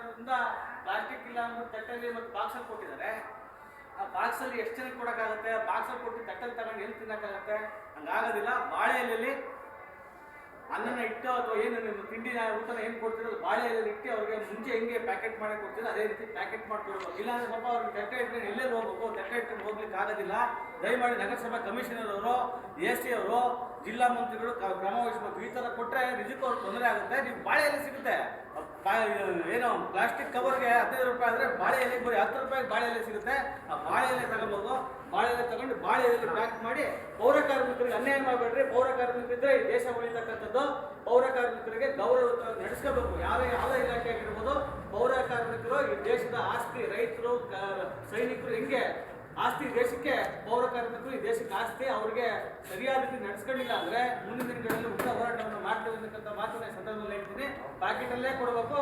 ಮತ್ತು ತಟ್ಟಲ್ಲಿ ಮತ್ತು ಬಾಕ್ಸಲ್ಲಿ ಕೊಟ್ಟಿದ್ದಾರೆ. ಆ ಬಾಕ್ಸಲ್ಲಿ ಎಷ್ಟು ಜನಕ್ಕೆ ಕೊಡೋಕ್ಕಾಗುತ್ತೆ? ಬಾಕ್ಸಲ್ಲಿ ಕೊಟ್ಟು ತಟ್ಟಲ್ಲಿ ತಗೊಂಡು ಎಲ್ಲಿ ತಿನ್ನೋಕ್ಕಾಗತ್ತೆ? ಹಂಗಾಗೋದಿಲ್ಲ. ಬಾಳೆ ಎಲೆಯಲ್ಲಿ ಅನ್ನನ ಇಟ್ಟು ಅಥವಾ ಏನು ನಿಮ್ಮ ತಿಂಡಿನ ಊಟನ ಏನು ಕೊಡ್ತೀರೋ ಅದು ಬಾಳೆ ಇಟ್ಟು ಅವ್ರಿಗೆ ಮುಂಚೆ ಹೆಂಗೆ ಪ್ಯಾಕೆಟ್ ಮಾಡಿ ಕೊಡ್ತೀರೋ ಅದೇ ರೀತಿ ಪ್ಯಾಕೆಟ್ ಮಾಡಿ ಇಲ್ಲ ಇಲ್ಲಾಂದ್ರೆ ಸ್ವಲ್ಪ ಅವ್ರಿಗೆ ತಟ್ಟೆ ಇಟ್ಕೊಂಡು ಎಲ್ಲೇ ಹೋಗ್ಬೇಕು? ತಟ್ಟೆ ಇಟ್ಕೊಂಡು ಹೋಗ್ಲಿಕ್ಕೆ ಆಗೋದಿಲ್ಲ. ದಯಮಾಡಿ ನಗರಸಭಾ ಕಮಿಷನರ್ ಅವರು ಎಸ್ ಟಿ ಅವರು, ಜಿಲ್ಲಾ ಮಂತ್ರಿಗಳು ಕ್ರಮ ವಹಿಸಬೇಕು ಈ ಥರ ಕೊಟ್ಟರೆ ನಿಜಕ್ಕೂ ಅವ್ರಿಗೆ ತೊಂದರೆ ಆಗುತ್ತೆ. ನೀವು ಬಾಳೆ ಎಲೆ ಸಿಗುತ್ತೆ ಏನು ಪ್ಲಾಸ್ಟಿಕ್ ಕವರ್ಗೆ ಹದಿನೈದು ರೂಪಾಯಿ ಆದರೆ ಬಾಳೆ ಎಲೆಗೆ ಬರೀ ಹತ್ತು ರೂಪಾಯಿಗೆ ಬಾಳೆ ಎಲೆ ಸಿಗುತ್ತೆ. ಆ ಬಾಳೆ ಎಲೆ ತಗೊಬೋದು ಬಾಳೆ ಎಲೆ ತಗೊಂಡು ಬಾಳೆ ಎಲೆ ಪ್ಯಾಕ್ ಮಾಡಿ ಪೌರ ಕಾರ್ಮಿಕರಿಗೆ ಅನ್ಯಾಯ ಮಾಡಬೇಡ್ರಿ. ಪೌರ ಕಾರ್ಮಿಕರಿದ್ರೆ ಈ ದೇಶ ಉಳಿತಕ್ಕಂಥದ್ದು. ಪೌರ ಕಾರ್ಮಿಕರಿಗೆ ಗೌರವ ನಡೆಸ್ಕೋಬೇಕು. ಯಾವ ಯಾವ ಇಲಾಖೆ ಆಗಿರ್ಬೋದು ಪೌರ ಕಾರ್ಮಿಕರು ಈ ದೇಶದ ಆಸ್ತಿ ರೈತರು ಸೈನಿಕರು ಹೆಂಗೆ? ಆಸ್ತಿ ದೇಶಕ್ಕೆ ಪೌರ ಕಾರ್ಮಿಕರು ಈ ದೇಶಕ್ಕೆ ಆಸ್ತಿ ಅವ್ರಿಗೆ ಸರಿಯಾದ ರೀತಿ ನಡೆಸ್ಕೊಳ್ಳಿಲ್ಲ ಅಂದ್ರೆ ಮುಂದಿನ ದಿನಗಳಲ್ಲಿ ಉಗ್ರ ಹೋರಾಟವನ್ನು ಮಾಡ್ತೇವೆ ಅನ್ನತಕ್ಕಂಥ ಮಾತಿನ ಸಂದರ್ಭದಲ್ಲಿ ಪ್ಯಾಕೆಟಲ್ಲೇ ಕೊಡಬೇಕು.